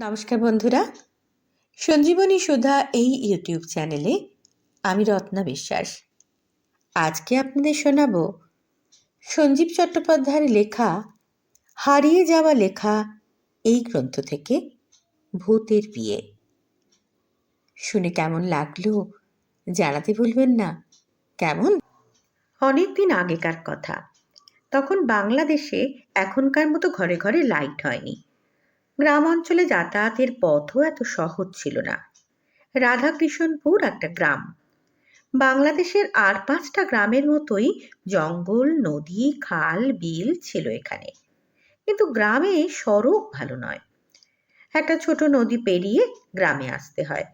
নমস্কার বন্ধুরা। সঞ্জীবনী সুধা এই ইউটিউব চ্যানেলে আমি রত্না বিশ্বাস। আজকে আপনাদের শোনাব সঞ্জীব চট্টোপাধ্যায়ের লেখা, হারিয়ে যাওয়া লেখা এই গ্রন্থ থেকে ভূতের বিয়ে। শুনে কেমন লাগল জানাতে ভুলবেন না। কেমন? অনেক দিন আগেকার কথা। তখন বাংলাদেশে এখনকার মতো ঘরে ঘরে লাইট হয়নি। গ্রাম অঞ্চলে যাতায়াতের পথও এত সহজ ছিল না। রাধাকৃষ্ণপুর একটা গ্রাম। বাংলাদেশের আর পাঁচটা গ্রামের মতোই জঙ্গল, নদী, খাল, বিল ছিল এখানে। কিন্তু গ্রামে সড়ক ভালো নয়। একটা ছোট নদী পেরিয়ে গ্রামে আসতে হয়।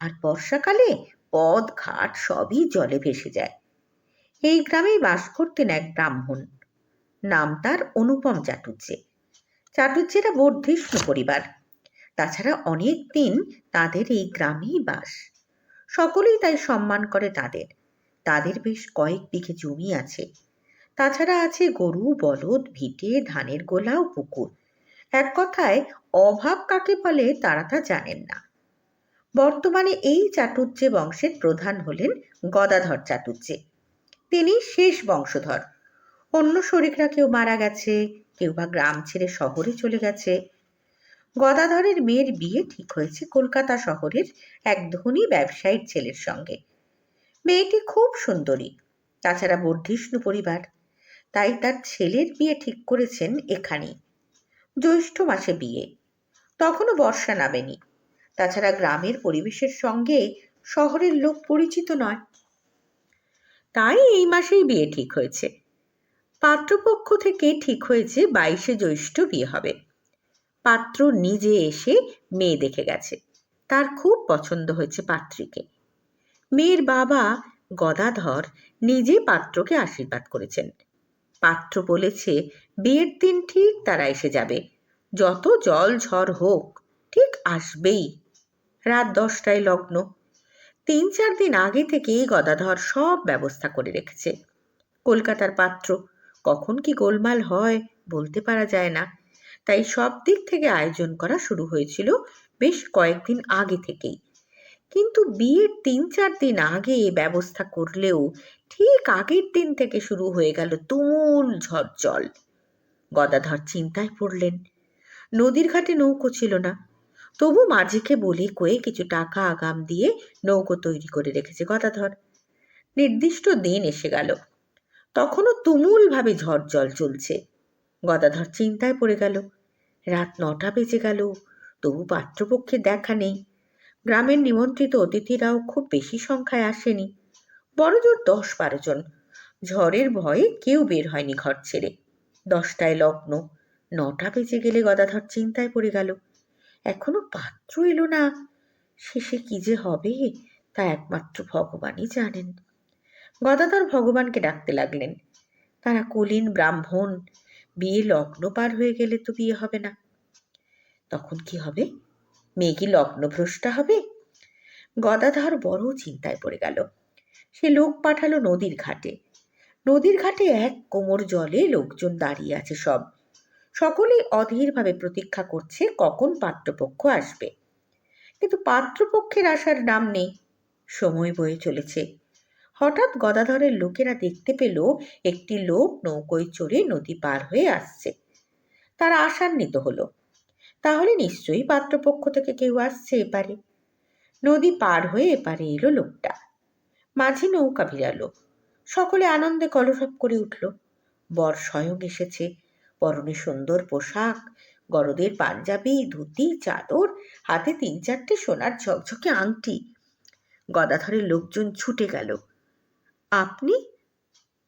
আর বর্ষাকালে পদ ঘাট সবই জলে ভেসে যায়। এই গ্রামেই বাস করতেন এক ব্রাহ্মণ। নাম তার অনুপম চাটুর্যে চাটুর্যেরা বর্ধিষ্ণু পরিবার। তাছাড়া অনেক দিন তাদের এই গ্রামেই বাস। সকলেই তাই সম্মান করে তাদের। তাদের বেশ কয়েক বিঘে জমি আছে। তাছাড়া আছে গরু, বলদ, ভিটে, ধানের গোলা ও পুকুর। এক কথায়, অভাব কাকে বলে তারা তা জানেন না। বর্তমানে এই চাটুর্যে বংশের প্রধান হলেন গদাধর চাটুর্যে তিনি শেষ বংশধর। অন্য শরিকরা কেউ মারা গেছে কেউ বা গ্রাম ছেড়ে শহরে চলে গেছে। গদাধরের মেয়ের বিয়ে ঠিক হয়েছে কলকাতা শহরের এক ধনী ব্যবসায়ীর ছেলের সঙ্গে। মেয়েটি খুব সুন্দরী, তাছাড়া বর্ধিষ্ণু পরিবার, তাই তার ছেলের বিয়ে ঠিক করেছেন এখানেই। জ্যৈষ্ঠ মাসে বিয়ে, তখনও বর্ষা নামেনি। তাছাড়া গ্রামের পরিবেশের সঙ্গে শহরের লোক পরিচিত নয়। তাই এই মাসেই বিয়ে ঠিক হয়েছে। পাত্রপক্ষ থেকে ঠিক হয়েছে বাইশে জ্যৈষ্ঠ বিয়ে হবে। পাত্র নিজে এসে মেয়ে দেখে গেছে। তার খুব পছন্দ হয়েছে পাত্রীকে। মেয়ের বাবা গদাধর নিজে পাত্রকে আশীর্বাদ করেছেন। পাত্র বলেছে, বিয়ের দিন ঠিক তারা এসে যাবে। যত জল ঝড় হোক, ঠিক আসবেই। রাত দশটায় লগ্ন। তিন চার দিন আগে থেকেই গদাধর সব ব্যবস্থা করে রেখেছে। কলকাতার পাত্র কখন কি গোলমাল হয় বলতে পারা যায় না। তাই সব দিক থেকে আয়োজন করা শুরু হয়েছিল বেশ কয়েকদিন আগে থেকেই। কিন্তু বিয়ের তিন চার দিন আগে ব্যবস্থা করলেও ঠিক আগের দিন থেকে শুরু হয়ে গেল তুমুল ঝড় জল গদাধর চিন্তায় পড়লেন। নদীর ঘাটে নৌকো ছিল না। তবু মাঝিকে বলে কয়ে কিছু টাকা আগাম দিয়ে নৌকো তৈরি করে রেখেছে গদাধর। নির্দিষ্ট দিন এসে গেল। তখনও তুমুলভাবে ঝড় জল চলছে। গদাধর চিন্তায় পড়ে গেল। রাত নটা বেজে গেল, তবু পাত্রপক্ষে দেখা নেই। গ্রামের নিমন্ত্রিত অতিথিরাও খুব বেশি সংখ্যায় আসেনি। বড় জোর দশ বারো জন। ঝড়ের ভয়ে কেউ বের হয়নি ঘর ছেড়ে। দশটায় লগ্ন, নটা বেজে গেলে গদাধর চিন্তায় পড়ে গেল। এখনও পাত্র এলো না। শেষে কি যে হবে, তা একমাত্র ভগবানই জানেন। গদাধর ভগবানকে ডাকতে লাগলেন। তারা কুলীন, ব্রাহ্মণ, বিয়ে লগ্ন পার হয়ে গেলে তো বিয়ে হবে না। তখন কি হবে? মেয়ে কি লগ্নভ্রষ্টা হবে? গদাধর বড় চিন্তায় পড়ে গেল। সে লোক পাঠালো নদীর ঘাটে। নদীর ঘাটে এক কোমর জলে লোকজন দাঁড়িয়ে আছে সব। সকলেই অধীরভাবে প্রতীক্ষা করছে কখন পাত্রপক্ষ আসবে। কিন্তু পাত্রপক্ষের আসার নাম নেই। সময় বয়ে চলেছে। হঠাৎ গদাধরের লোকেরা দেখতে পেল একটি লোক নৌকোয় চড়ে নদী পার হয়ে আসছে। তারা আশান্বিত হলো। তাহলে নিশ্চয়ই পাত্রপক্ষ থেকে কেউ আসছে এপারে। নদী পার হয়ে এপারে এলো লোকটা। মাঝি নৌকা ভিড়ালো। সকলে আনন্দে কলরব করে উঠল। বর স্বয়ং এসেছে। পরনে সুন্দর পোশাক, গরদের পাঞ্জাবি, ধুতি, চাদর, হাতে তিন চারটে সোনার ঝকঝকে আংটি। গদাধরের লোকজন ছুটে গেল। আপনি?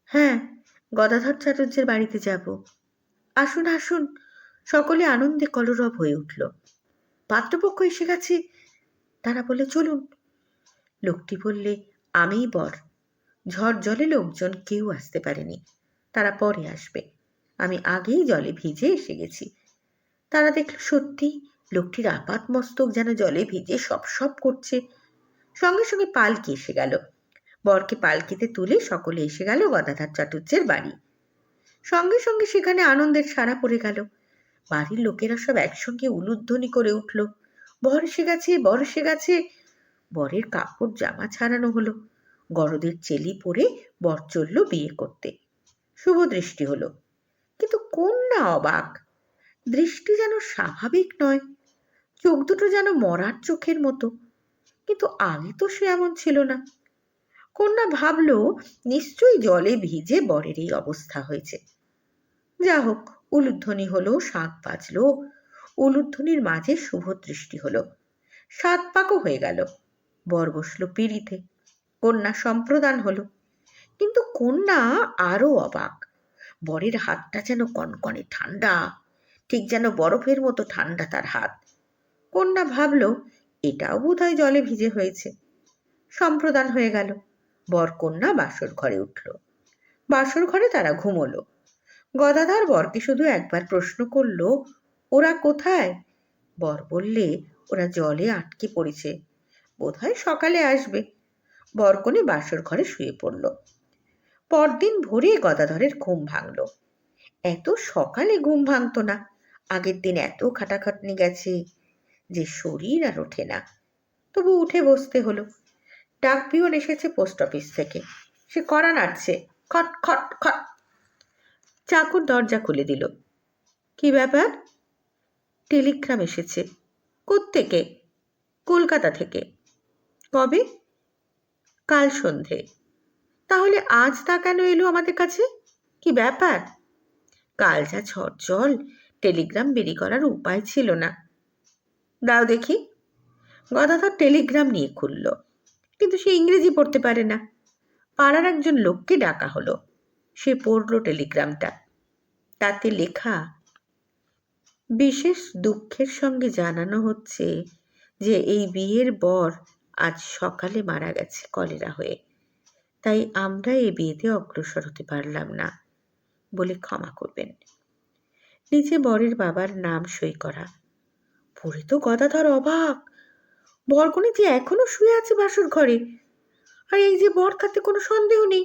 হ্যাঁ গদাধর চাটুর্যের বাড়িতে যাব। আসুন আসুন। সকলে আনন্দে কলরব হয়ে উঠল। পাত্রপক্ষ এসে গেছে। তারা বলে চলুন। লোকটি বললে, আমিই বর। ঝড় জলে লোকজন কেউ আসতে পারেনি। তারা পরে আসবে। আমি আগেই জলে ভিজে এসে গেছি। তারা দেখল, সত্যি, লোকটির আপাত মস্তক যেন জলে ভিজে সপ সপ করছে। সঙ্গে সঙ্গে পালকি এসে গেল। বরকে পালকিতে তুলে সকলে এসে গেল গদাধার চাটুর্যের বাড়ি। সঙ্গে সঙ্গে সেখানে আনন্দের সারা পড়ে গেল। বাড়ির লোকেরা সব একসঙ্গে উলুধ্বনি করে উঠল। বর এসে গেছে, বর এসে গেছে। বরের কাপড়, জামা ছাড়ানো হলো। গরদের চেলি পরে বর চলল বিয়ে করতে। শুভ দৃষ্টি হলো। কিন্তু কোন না অবাক। দৃষ্টি যেন স্বাভাবিক নয়। চোখ দুটো যেন মরার চোখের মতো। কিন্তু আগে তো সে এমন ছিল না। কন্যা ভাবলো, নিশ্চয়ই জলে ভিজে বরের এই অবস্থা হয়েছে। যা হোক উলুধ্বনি হলো, শাঁখ বাজলো। উলুধ্বনির মাঝে শুভ দৃষ্টি হলো। সাত পাকও হয়ে গেল। বর বসল পিড়িতে। কন্যা সম্প্রদান হলো। কিন্তু কন্যা আরও অবাক। বরের হাতটা যেন কনকনে ঠান্ডা। ঠিক যেন বরফের মতো ঠান্ডা তার হাত। কন্যা ভাবল, এটাও বোধহয় জলে ভিজে হয়েছে। সম্প্রদান হয়ে গেল। বর কন্যা বাসর ঘরে উঠল। বাসর ঘরে তারা ঘুমোলো। গদাধর বরকে শুধু একবার প্রশ্ন করল, ওরা কোথায়? বর বললে, ওরা জলে আটকে পড়েছে। বোধহয় সকালে আসবে। বরকনে বাসর ঘরে শুয়ে পড়ল। পরদিন ভোরে গদাধরের ঘুম ভাঙল। এত সকালে ঘুম ভাঙতো না। আগের দিন এত খাটাখাটনি গেছে যে শরীর আর ওঠে না। তবু উঠে বসতে হলো। ডাক পিয়ন এসেছে পোস্ট অফিস থেকে। সে কড়া নাড়ছে, খট খট খট। চাকুর দরজা খুলে দিল। কি ব্যাপার? টেলিগ্রাম এসেছে। কোত্থেকে? কলকাতা থেকে। কবে? কাল সন্ধে। তাহলে আজ তা কেন এলো আমাদের কাছে? কি ব্যাপার? কাল যা ঝড় জল, টেলিগ্রাম বেরি করার উপায় ছিল না। দাও দেখি। গদাধর টেলিগ্রাম নিয়ে খুলল। কিন্তু সে ইংরেজি পড়তে পারে না। পাড়ার একজন লোককে ডাকা হলো। সে পড়ল টেলিগ্রামটা। তাতে লেখা, বিশেষ দুঃখের সঙ্গে জানানো হচ্ছে যে এই বিয়ের বর আজ সকালে মারা গেছে কলেরা হয়ে। তাই আমরা এই বিয়েতে অগ্রসর হতে পারলাম না বলে ক্ষমা করবেন। নিচে বরের বাবার নাম সই করা। পড়ে তো গদাধর অবাক। বরকনে যে এখনও শুয়ে আছে বাসুর ঘরে। আর এই যে বর, তাতে কোনো সন্দেহ নেই।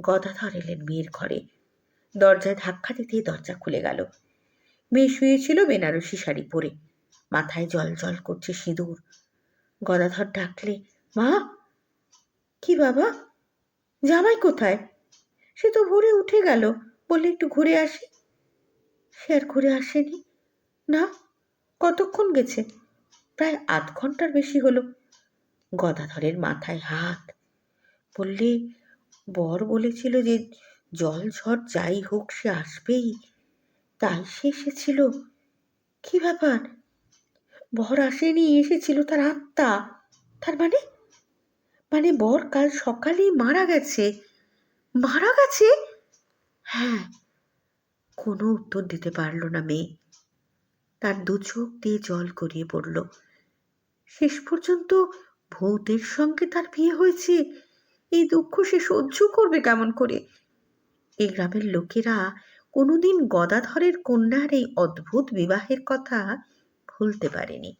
গদাধর এলেন মেয়ের ঘরে। দরজায় ধাক্কা দিতেই দরজা খুলে গেল। মেয়ে শুয়েছিল বেনারসি শাড়ি পরে। মাথায় জল জল করছে সিঁদুর। গদাধর ডাকলে, মা, কি বাবা? জামাই কোথায়? সে তো ভোরে উঠে গেল। বলে একটু ঘুরে আসি? সে আর ঘুরে আসেনি? না, কতক্ষণ গেছে? প্রায় আধ ঘণ্টার বেশি হলো। গদাধরের মাথায় হাত। বললে, বর বলেছিল যে জল ঝড় যাই হোক, সে আসবেই। তাই সে এসেছিল। কি ব্যাপার? বর আসেনি, এসেছিল তার আত্মা। তার মানে? মানে বর কাল সকালেই মারা গেছে। মারা গেছে? হ্যাঁ কোনো উত্তর দিতে পারল না মেয়ে। তার দু চোখ দিয়ে জল গড়িয়ে পড়ল। শেষ পর্যন্ত ভৌতের সঙ্গে তার বিয়ে হয়েছে। এই দুঃখ সে সহ্য করবে কেমন করে? এই গ্রামের লোকেরা কোনোদিন গদাধরের কন্যার এই অদ্ভুত বিবাহের কথা ভুলতে পারেনি।